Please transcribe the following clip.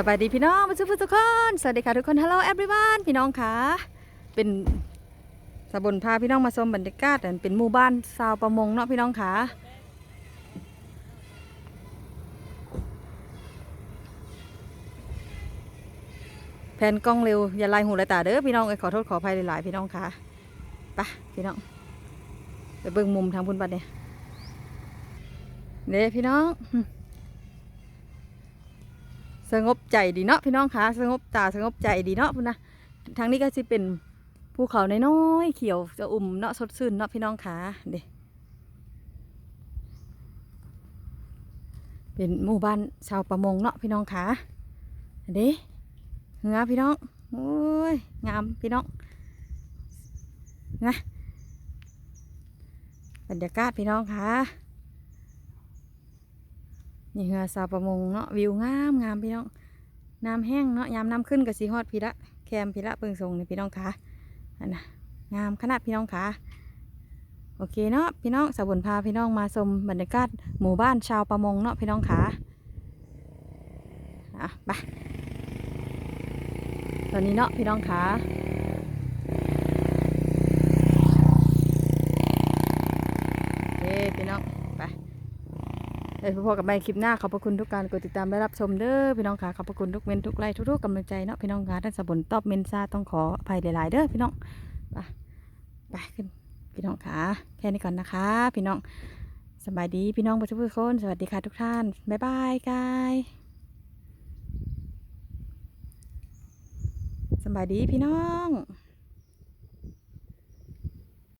สบายดีพี่น้องมาสุขทุกคน สวัสดีค่ะทุกคน Hello everyone พี่น้องค่ะ เป็นสะบนพาพี่น้องมาชมบรรยากาศเป็นหมู่บ้านชาวประมงเนาะพี่น้องค่ะ แผ่นกล้องเร็ว อย่าลายหูลายตาเด้อพี่น้องเอ้ขอโทษขออภัยหลายๆพี่น้องค่ะไปะพี่น้อง ไปเบิ่งมุมทางพุ่นบัดเนี่ยเด้พี่น้อง งบใจดีเนาะพี่น้องคะสงบตาสงบใจดีเนาะพุ่นนะทางนี้ก็จะเป็นภูเขาในน้อยเขียวจะอุ่มเนาะสดชื่นเนาะพี่น้องคะเด้เป็นหมู่บ้านชาวประมงเนาะพี่น้องคะเด้เหือพี่น้องโอ้ยงามพี่น้องนะบรรยากาศพี่น้องคะ นี่เฮือสาวประมงเนาะวิวงามงามพี่น้องน้ำแห้งเนาะยามน้ำขึ้นกับสีฮอดพี่ละแคมพี่ละเปิงทรงนี่พี่น้องคะอันน่ะงามขนาดพี่น้องคะโอเคเนาะพี่น้องสาวบุญพาพี่น้องมาชมบรรยากาศหมู่บ้านชาวประมงเนาะพี่น้องคะอะไปตอนนี้เนาะพี่น้องคะเย้พี่น้อง อ้ยพ่อกับแม่คลิปหน้าขอบพระคุณทุกการกดติดตามและรับชมเด้อพี่น้องค่ะขอบพระคุณทุกเมนทุกไลค์ทุกๆกำลังใจเนาะพี่น้องค่ะท่านสบุนตอบเมนซาต้องขออภัยหลายๆเด้อพี่น้องไปไปขึ้นพี่น้องค่ะแค่นี้ก่อนนะคะ พี่น้องสบายดีพี่น้องทุกคนสวัสดีค่ะทุกท่านบ๊ายบายกายสบายดีพี่น้อง